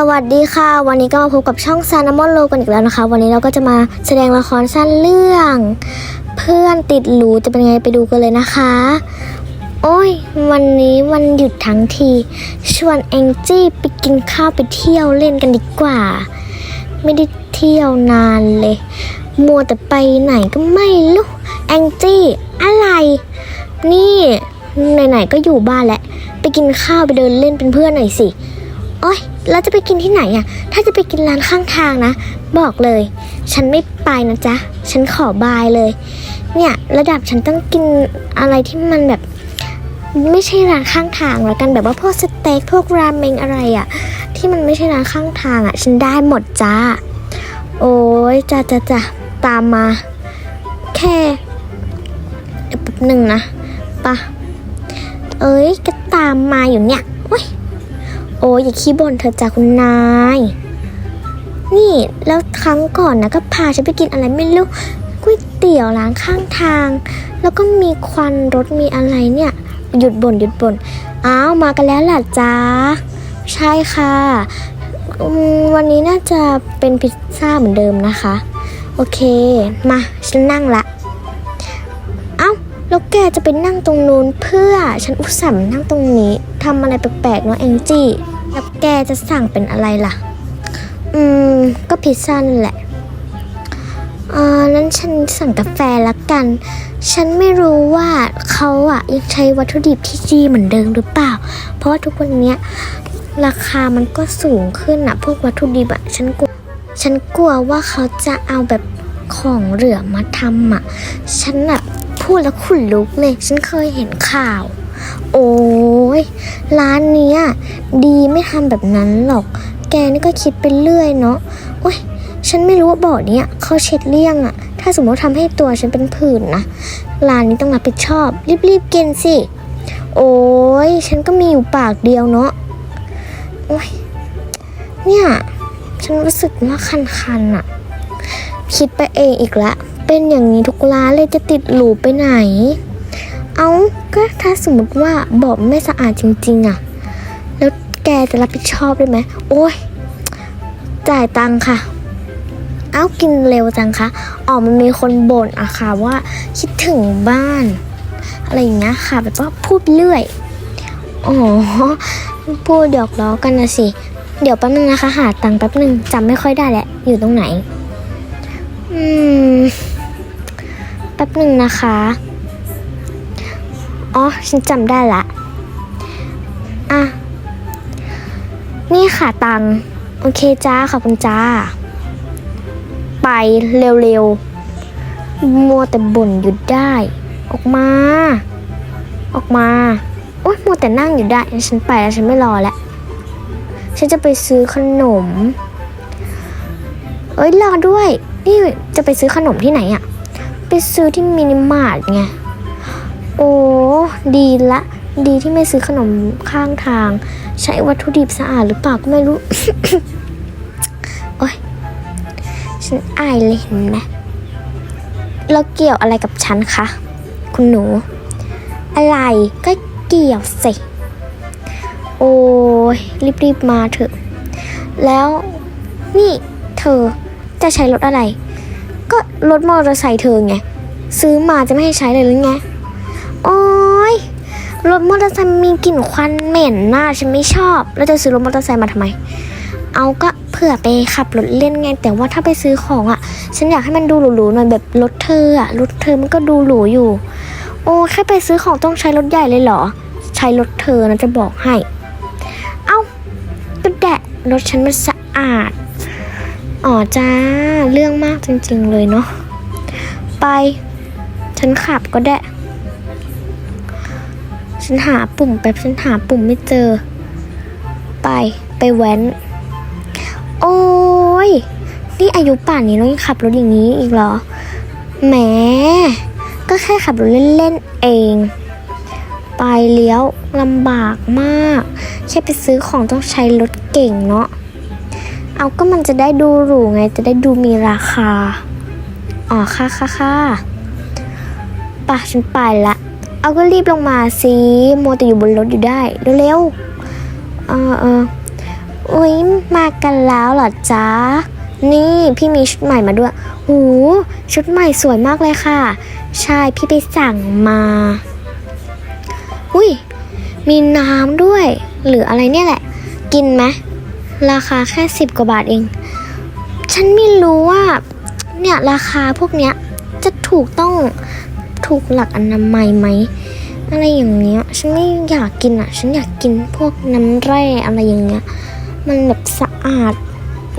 สวัสดีค่ะ วันนี้ก็มาพบกับช่องซานามอนโลกันอีกแล้วนะคะ วันนี้เราก็จะมาแสดงละครสั้นเรื่อง เพื่อนติดหรูจะเป็นไงไปดูกันเลยนะคะ โอ้ย วันนี้วันหยุดทั้งที ชวนแองจี้ไปกินข้าวไปเที่ยวเล่นกันดีกว่า ไม่ได้เที่ยวนานเลย มัวแต่ไปไหนก็ไม่รู้แองจี้อะไร นี่ไหนๆก็อยู่บ้านแหละไปกินข้าวไปเดินเล่นเป็นเพื่อนหน่อยสิ โอ๊ยแล้วจะไปกินที่ไหนอะถ้าจะไปกินร้านข้างทางนะ บอกเลย ฉันไม่ไปนะจ๊ะ ฉันขอบายเลย เนี่ย ระดับฉันต้องกินอะไรที่มันแบบ ไม่ใช่ร้านข้างทางแล้วกันแบบว่าพวกสเต็กพวกราเมงอะไรอะที่มันไม่ใช่ร้านข้างทางอะฉันได้หมดจ้า โอ้ยจ้าจ้าจ้าตามมา แค่แป๊บหนึ่งนะปะเอ้ยก็ตามมาอยู่เนี่ยโอ้ย โอ้ยอย่าขี้บ่นเถอจ้ะคุณนาย นี่แล้วครั้งก่อนนะก็พาฉันไปกินอะไรไม่รู้ก๋วยเตี๋ยวร้านข้างทาง แล้วก็มีควันรถมีอะไรเนี่ย หยุดบ่นหยุดบ่นอ้าวมากันแล้วล่ะจ้าใช่ค่ะ วันนี้น่าจะเป็นพิซซ่าเหมือนเดิมนะคะ โอเค มา ฉันนั่งละ แล้วแกจะไปนั่งตรงนู้นเพื่อฉันอุตส่าห์มนั่งตรงนี้ทำอะไรแปลกๆเนาะแองจี้แล้วแกจะสั่งเป็นอะไรล่ะ อืม ก็พิซซ่านั่นแหละอ่านั้นฉันสั่งกาแฟละกัน ฉันไม่รู้ว่าเขาอะยังใช้วัตถุดิบที่ดีเหมือนเดิมหรือเปล่า เพราะว่าทุกวันเนี้ยราคามันก็สูงขึ้นอะพวกวัตถุดิบอะฉันกลัวฉันกลัวว่าเขาจะเอาแบบของเหลือมาทำอะฉันแบบ พูดแล้วขุนลุกเลย ฉันเคยเห็นข่าว โอ้ยร้านเนี้ยดีไม่ทำแบบนั้นหรอก แกนี่ก็คิดไปเรื่อยเนาะโอ้ยฉันไม่รู้ว่าบ่อเนี้ยเขาเช็ดเลี่ยงอะถ้าสมมติทำให้ตัวฉันเป็นผื่นนะร้านนี้ต้องรับผิดชอบ รีบๆกินสิ โอ้ยฉันก็มีอยู่ปากเดียวเนาะโอ้ยเนี่ย ฉันรู้สึกว่าคันๆอะคิดไปเองอีกและ เป็นอย่างนี้ทุกร้านเลยจะติดหลูไปไหน เอาก็ถ้าสมมติว่าบอกไม่สะอาดจริง ๆอะแล้วแกจะรับผิดชอบได้ไหม โอ้ย จ่ายตังค่ะ เอ้ากินเร็วจังคะอ๋อมันมีคนบ่นอะค่ะว่าคิดถึงบ้าน อะไรอย่างเงี้ยค่ะ แบบว่าพูดเรื่อย อ๋อ พูดหยอกล้อกันนะสิ เดี๋ยวแป๊บนึงนะคะ หาตังค์แป๊บนึงจำไม่ค่อยได้แหละ อยู่ตรงไหน อืม แป๊บหนึ่งนะคะ อ๋อ ฉันจำได้ละ อะ นี่ค่ะตัง โอเคจ้าขอบคุณจ้า ไปเร็วๆ มัวแต่บ่นหยุดได้ ออกมา ออกมา โอ๊ย มัวแต่นั่งอยู่ได้ ฉันไปแล้ว ฉันไม่รอแล้ว ฉันจะไปซื้อขนม เอ้ย รอด้วย นี่จะไปซื้อขนมที่ไหนอะ ไปซื้อที่มินิมาร์ทไง โอ้ ดีละ ดีที่ไม่ซื้อขนมข้างทาง ใช้วัตถุดิบสะอาดหรือเปล่าก็ไม่รู้ โอ้ย ฉันอายเลยเห็นไหมแล้วเกี่ยวอะไรกับฉันคะ คุณหนู อะไรก็เกี่ยวสิ โอ้ย รีบๆมาเถอะ แล้วนี่เธอจะใช้รถอะไร ก็รถมอเตอร์ไซค์เธอไง ซื้อมาจะไม่ให้ใช้เลยหรือไง โอ้ยรถมอเตอร์ไซค์มีกลิ่นควันเหม็นหน่าฉันไม่ชอบ แล้วจะซื้อรถมอเตอร์ไซค์มาทำไม เอาก็เผื่อไปขับรถเล่นไง แต่ว่าถ้าไปซื้อของอะ ฉันอยากให้มันดูหรูๆหน่อยแบบรถเธออะรถเธอมันก็ดูหรูอยู่ โอ้แค่ไปซื้อของต้องใช้รถใหญ่เลยเหรอ ใช้รถเธอนะจะบอกให้ เอ้าก็แดะรถฉันมันสะอาด อ๋อจ้า เรื่องมากจริงๆเลยเนาะ ไป ฉันขับก็ได้ ฉันหาปุ่มแป๊บฉันหาปุ่มไม่เจอ ไปไปแว้น โอ้ย นี่อายุป่านนี้น้องยังขับรถอย่างนี้อีกเหรอ แหม ก็แค่ขับรถเล่นๆเอง ไปเลี้ยวลำบากมาก แค่ไปซื้อของต้องใช้รถเก่งเนาะ เอาก็มันจะได้ดูหรูไง จะได้ดูมีราคา อ๋อค่ะค่ะค่ะป่ะฉันไปละ เอาก็รีบลงมาสิโมวแต่อยู่บนรถอยู่ได้ เร็วๆเออเอออุ้ยมากันแล้วเหรอจ๊ะ นี่พี่มีชุดใหม่มาด้วย หูชุดใหม่สวยมากเลยค่ะ ใช่พี่ไปสั่งมา อุ้ยมีน้ำด้วย หรืออะไรเนี่ยแหละ กินไหม ราคาแค่สิบกว่าบาทเอง ฉันไม่รู้ว่า เนี่ยราคาพวกเนี้ยจะถูกต้องถูกหลักอนามัยไหม อะไรอย่างเงี้ย ฉันไม่อยากกินอะ ฉันอยากกินพวกน้ำแร่อะไรอย่างเงี้ย มันแบบสะอาด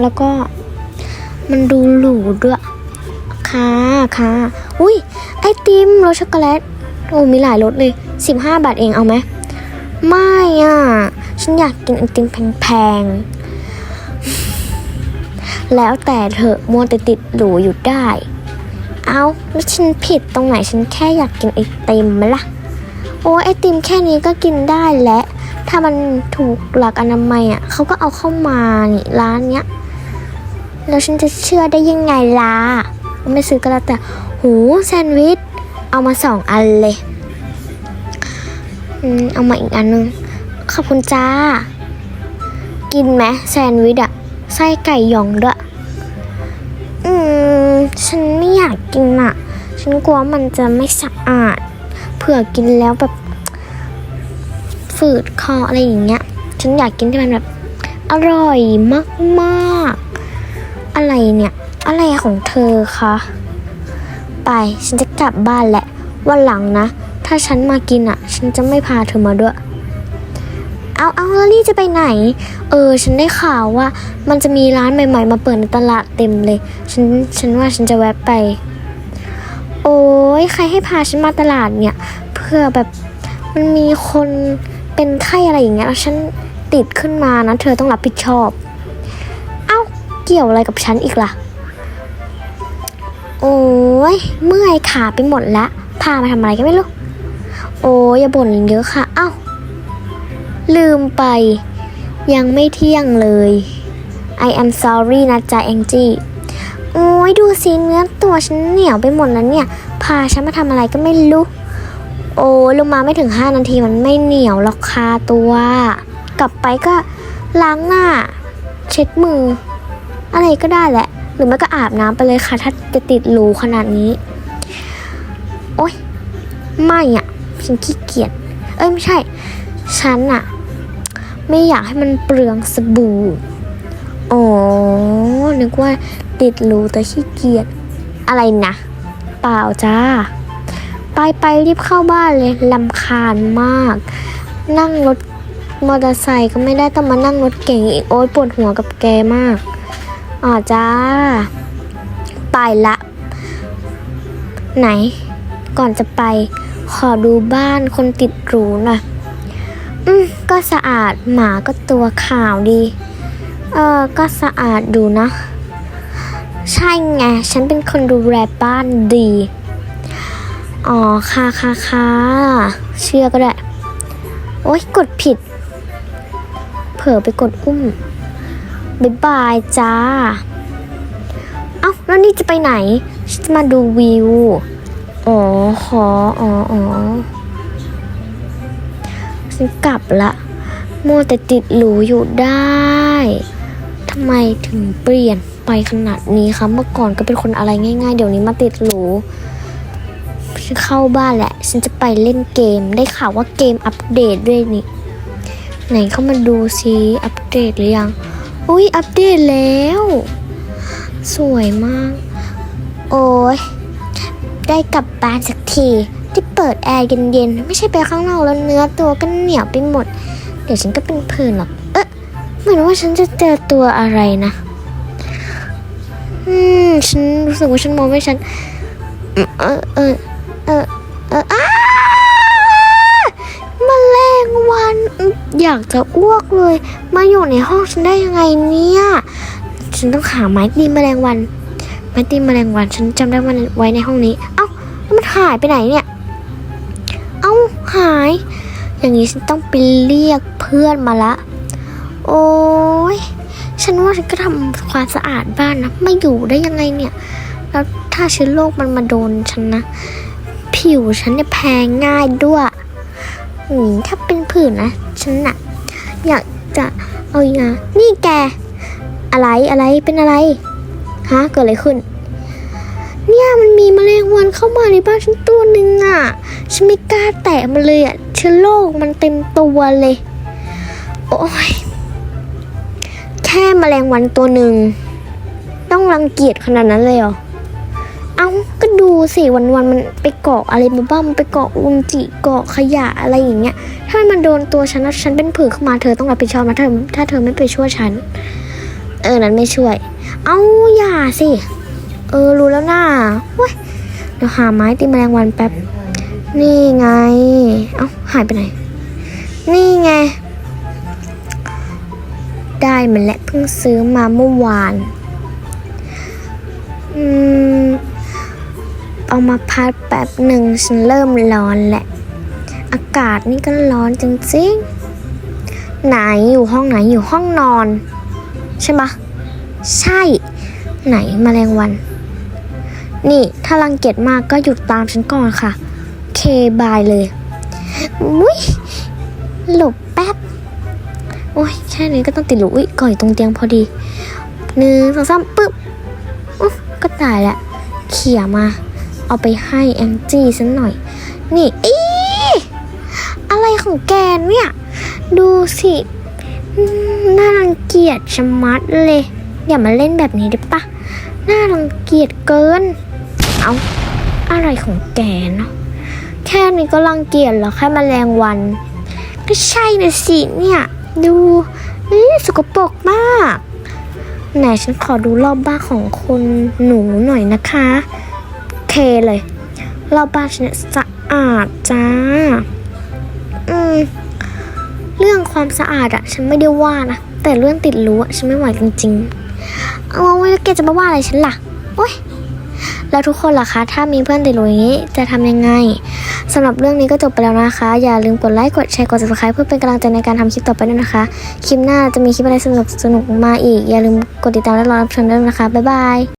แล้วก็มันดูหรูด้วยค่ะค่ะ อุ้ยไอติมรสช็อกโกแลต โอ้มีหลายรสเลย 15 บาทเองเอาไหม ไม่อะ ฉันอยากกินไอติมแพงๆ แล้วแต่เธอมัวแต่ติดหรูอยู่ได้ เอาแล้วฉันผิดตรงไหนฉันแค่อยากกินไอติมไหมล่ะ โอ้ไอติมแค่นี้ก็กินได้และ ถ้ามันถูกหลักอนามัยอะเขาก็เอาเข้ามานี่ร้านเนี้ย แล้วฉันจะเชื่อได้ยังไงล่ะ ไม่ซื้อก็แล้วแต่ หูแซนด์วิช เอามาสองอันเลยอืมเอามาอีกอันนึง ขอบคุณจ้า กินไหมแซนด์วิชอะ ไส้ไก่หยองด้วย อืม ฉันไม่อยากกินอะฉันกลัวมันจะไม่สะอาด เผื่อกินแล้วแบบ ฝืดคออะไรอย่างเงี้ย ฉันอยากกินที่มันแบบ อร่อยมากๆ อะไรเนี่ย อะไรของเธอคะ ไป ฉันจะกลับบ้านแหละ วันหลังนะ ถ้าฉันมากินอะฉันจะไม่พาเธอมาด้วย เอาเอาแล้วนี่จะไปไหน เออ ฉันได้ข่าวว่า มันจะมีร้านใหม่ ๆ มาเปิดในตลาดเต็มเลย ฉัน ฉันว่าฉันจะแวะไป โอ้ยใครให้พาฉันมาตลาดเนี่ย เพื่อแบบมันมีคนเป็นไข้อะไรอย่างเงี้ยแล้วฉันติดขึ้นมานะ เธอต้องรับผิดชอบ เอ้า เกี่ยวอะไรกับฉันอีกล่ะ โอ้ยเมื่อยขาไปหมดละ พามาทำอะไรก็ไม่รู้ โอ้ยอย่าบ่นเยอะค่ะ เอ้า ลืมไป ยังไม่เที่ยงเลย I am sorry นะจ๊ะแองจี้โอ้ยดูสิเนื้อตัวฉันเหนียวไปหมดแล้วเนี่ย พาฉันมาทำอะไรก็ไม่รู้ โอ้ลงมาไม่ถึง 5 นาทีมันไม่เหนียวหรอกคาตัว กลับไปก็ล้างหน้า เช็ดมือ อะไรก็ได้แหละ หรือไม่ก็อาบน้ำไปเลยค่ะ ถ้าจะติดรูขนาดนี้ โอ๊ยไม่อะ่ะฉันขี้เกียจเอ้ยไม่ใช่ ฉันอะ ไม่อยากให้มันเปลืองสบู่ อ๋อ นึกว่าติดรูแต่ขี้เกียจ อะไรนะ เปล่าจ้า ไปไปรีบเข้าบ้านเลยลำคาญมาก นั่งรถมอเตอร์ไซค์ก็ไม่ได้ต้องมานั่งรถเก่งอีก โอ๊ยปวดหัวกับแกมาก อ๋อจ้า ไปละ ไหน ก่อนจะไป ขอดูบ้านคนติดรูหน่อย อืมก็สะอาดหมาก็ตัวขาวดี เออก็สะอาดดูนะ ใช่ไง ฉันเป็นคนดูแลบ้านดี อ๋อ ค่ะค่ะค่ะเชื่อก็ได้ โอ๊ย กดผิด เผลอไปกดอุ้มบายบายจ้า เอ้า แล้วนี่จะไปไหน ฉันจะมาดูวิว อ๋อขออ๋ออ๋อ ฉันกลับละมัวแต่ติดหรูอยู่ได้ทำไมถึงเปลี่ยนไปขนาดนี้คะเมื่อก่อนก็เป็นคนอะไรง่าย ๆ เดี๋ยวนี้มาติดหรูฉันเข้าบ้านแหละ ฉันจะไปเล่นเกมได้ข่าวว่าเกมอัปเดตด้วยนี่ ไหนเข้ามาดูซิอัปเดตหรือยัง อุ้ยอัปเดตแล้ว สวยมาก โอ้ยได้กลับบ้านสักที เปิดแอร์เย็นๆ ไม่ใช่ไปข้างนอกแล้วเนื้อตัวก็เหนียวไปหมด เดี๋ยวฉันก็เป็นผื่นหรอก เอ๊ะเหมือนว่าฉันจะเจอตัวอะไรนะ อืม ฉันรู้สึกว่าฉันมองไม่ชัดเออเออเออเอออ้าแมลงวันอืมอยากจะอ้วกเลย มาอยู่ในห้องฉันได้ยังไงเนี่ย ฉันต้องหาไม้ตีแมลงวัน ไม้ตีแมลงวัน ฉันจำได้ว่าไว้ในห้องนี้ เอ้าแล้วมันหายไปไหนเนี่ย เอ้าหาย อย่างนี้ฉันต้องไปเรียกเพื่อนมาละ โอ้ยฉันว่าฉันก็ทำความสะอาดบ้านนะ ไม่อยู่ได้ยังไงเนี่ย แล้วถ้าเชื้อโรคมันมาโดนฉันนะ ผิวฉันเนี่ยแพ้ง่ายด้วยอืมถ้าเป็นผื่นนะ ฉันน่ะ อยากจะเอาอีกอะนี่แก อะไรอะไรเป็นอะไร ฮะ เกิดอะไรขึ้น เนี่ยมันมีแมลงวันเข้ามาในบ้านฉันตัวหนึ่งอะ ฉันไม่กล้าแตะมันเลยอะเชื้อโรคมันเต็มตัวเลย โอ้ยแค่แมลงวันตัวหนึ่ง ต้องรังเกียจขนาดนั้นเลยเหรอ เอาก็ดูสิวันวันมันไปเกาะอะไรมาบ้างมันไปเกาะอุนจิเกาะขยะอะไรอย่างเงี้ย ถ้ามันโดนตัวฉันแล้วฉันเป็นผื่นขึ้นมาเธอต้องรับผิดชอบนะเธอถ้าเธอไม่ไปช่วยฉัน เออนั้นไม่ช่วย เอาอย่าสิ เออ รู้แล้วน่าเว้ยเดี๋ยวหาไม้ตีแมลงวันแป๊บ นี่ไง เอ้า หายไปไหน นี่ไง ได้มันและเพิ่งซื้อมาเมื่อวาน อืม เอามาพัดแป๊บหนึ่งฉันเริ่มร้อนแหละ อากาศนี่ก็ร้อนจริงๆ ไหนอยู่ห้องไหนอยู่ห้องนอน ใช่ไหมะใช่ไหนมแมลงวัน นี่ถ้ารังเกียจมากก็หยุดตามฉันก่อนค่ะ เคบายเลยอุ้ยหลบแป๊บ โอ้ยแค่นี้ก็ต้องติดหลูอุ้ยก่อยตรงเตียงพอดีหนึ่งสองสามปึ๊บอุ๊ก็ตายละเขี่ยมา เอาไปให้แองจี้สันหน่อย นี่อีอะไรของแกเนี่ย ดูสิน่ารังเกียจชะมัดเลย อย่ามาเล่นแบบนี้ได้ปะน่ารังเกียจเกิน เอาอะไรของแกเนาะแค่นี้ก็รังเกียจเหรอแค่มแมลงวัน ก็ใช่นะสิเนี่ย ดูอื้อสกปรกมากไหนฉันขอดูรอบบ้านของคุณหนูหน่อยนะคะเคเลย รอบบ้านฉันสะอาดจ้า อืม เรื่องความสะอาดอะฉันไม่ได้ว่านะ แต่เรื่องติดรู้อะฉันไม่ไหวจริงๆเอาไว้แล้วแกจะมาว่าอะไรฉันล่ะ โอ๊ย แล้วทุกคนล่ะคะ ถ้ามีเพื่อนติดรู้อย่างนี้จะทำยังไงสำหรับเรื่องนี้ก็จบไปแล้วนะคะ อย่าลืมกดไลค์กดแชร์กด subscribe เพื่อเป็นกำลังใจในการทำคลิปต่อไปด้วยนะคะ คลิปหน้าจะมีคลิปอะไรสนุกสนุกๆมาอีก อย่าลืมกดติดตามและรอรับชมด้วยนะคะบ๊ายบาย